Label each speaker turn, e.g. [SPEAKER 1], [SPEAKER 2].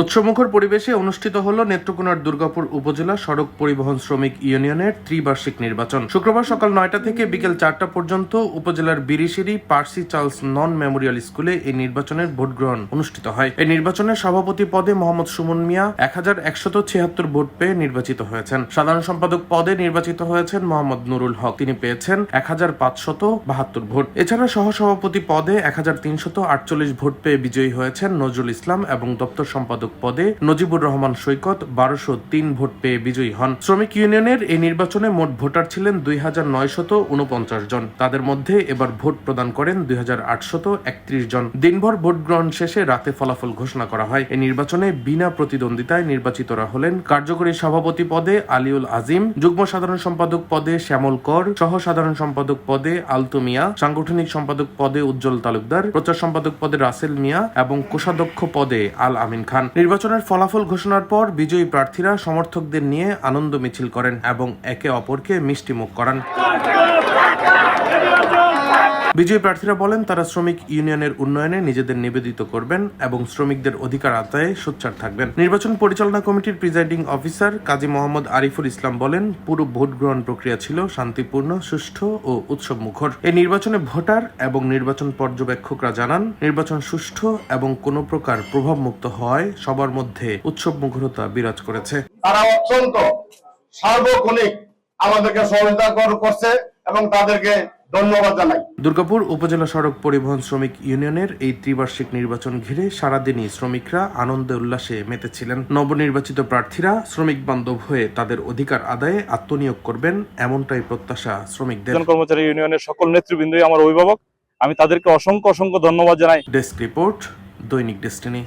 [SPEAKER 1] উৎসবমুখর পরিবেশে অনুষ্ঠিত হল নেত্রকোনার দুর্গাপুর উপজেলা সড়ক পরিবহন শ্রমিক ইউনিয়নের ত্রিবার্ষিক নির্বাচন। শুক্রবার সকাল নয়টা থেকে বিকেল চারটা পর্যন্ত উপজেলার Birishiri, Percy Charles Nunn memorial স্কুলে এই নির্বাচনের ভোট গ্রহণ অনুষ্ঠিত হয়। এই নির্বাচনের সভাপতি পদে মোহাম্মদ সুমন মিয়া এক হাজার একশত ছিয়াত্তর ভোট পেয়ে নির্বাচিত হয়েছেন। সাধারণ সম্পাদক পদে নির্বাচিত হয়েছেন মোহাম্মদ নুরুল হক। তিনি পেয়েছেন এক হাজার পাঁচশত বাহাত্তর ভোট। এছাড়া সহসভাপতি পদে এক হাজার তিনশত আটচল্লিশ ভোট পেয়ে বিজয়ী হয়েছেন নজরুল ইসলাম এবং দপ্তর সম্পাদক পদে নজিবুর রহমান সৈকত বারোশো তিন ভোট পেয়ে বিজয়ী হন। শ্রমিক ইউনিয়নের এই নির্বাচনে মোট ভোটার ছিলেন দুই হাজার নয়শত উনপঞ্চাশ জন। তাদের মধ্যে এবার ভোট প্রদান করেন দুই হাজার আটশত একত্রিশ জন। দিনভর ভোট গ্রহণ শেষে রাতে ফলাফল ঘোষণা করা হয়। এই নির্বাচনে বিনা প্রতিদ্বন্দ্বিতায় নির্বাচিতরা হলেন কার্যকরী সভাপতি পদে আলিউল আজিম, যুগ্ম সাধারণ সম্পাদক পদে শ্যামল কর সহ সাধারণ সম্পাদক পদে আলতু মিয়া, সাংগঠনিক সম্পাদক পদে উজ্জ্বল তালুকদার, প্রচার সম্পাদক পদে রাসেল মিয়া এবং কোষাধ্যক্ষ পদে আল আমিন খান। নির্বাচনের ফলাফল ঘোষণার পর বিজয়ী প্রার্থীরা সমর্থকদের নিয়ে আনন্দ মিছিল করেন এবং একে অপরকে মিষ্টিমুখ করান। বিজয়ী প্রার্থীরা বলেন, তারা শ্রমিক ইউনিয়নের উন্নয়নে নিজেদের নিবেদিত করবেন এবং শ্রমিকদের অধিকার আদায়ে সোচ্চার থাকবেন। নির্বাচন পরিচালনা কমিটির প্রিজাইডিং অফিসার কাজী মোহাম্মদ আরিফুল ইসলাম বলেন, পুরো ভোট গ্রহণ প্রক্রিয়া ছিল শান্তিপূর্ণ, সুষ্ঠু ও উৎসব মুখর এই নির্বাচনে ভোটার এবং নির্বাচন পর্যবেক্ষকরা জানান, নির্বাচন সুষ্ঠু এবং কোনো প্রকার প্রভাবমুক্ত হওয়ায় সবার মধ্যে উৎসব মুখরতা বিরাজ করেছে।
[SPEAKER 2] তারা অত্যন্ত সার্বক্ষণিক আমাদেরকে সহযোগিতা করছে। এবং তাদেরকে ধন্যবাদ জানাই।
[SPEAKER 1] দুর্গাপুর উপজেলা সড়ক পরিবহন শ্রমিক ইউনিয়নের এই ত্রিবার্ষিক নির্বাচন ঘিরে সারাদিনই শ্রমিকরা আনন্দে উল্লাসে মেতেছিলেন। নবনির্বাচিত প্রার্থীরা শ্রমিক বান্ধব হয়ে তাদের অধিকার আদায়ে আত্মনিয়োগ করবেন এমনটাই প্রত্যাশা শ্রমিকদের।
[SPEAKER 3] কর্মচারী ইউনিয়নের সকল নেতৃবৃন্দই আমার অভিভাবক। আমি তাদেরকে অসংখ্য অসংখ্য ধন্যবাদ জানাই।
[SPEAKER 1] ডেস্ক রিপোর্ট দৈনিক ডেস্টিনি।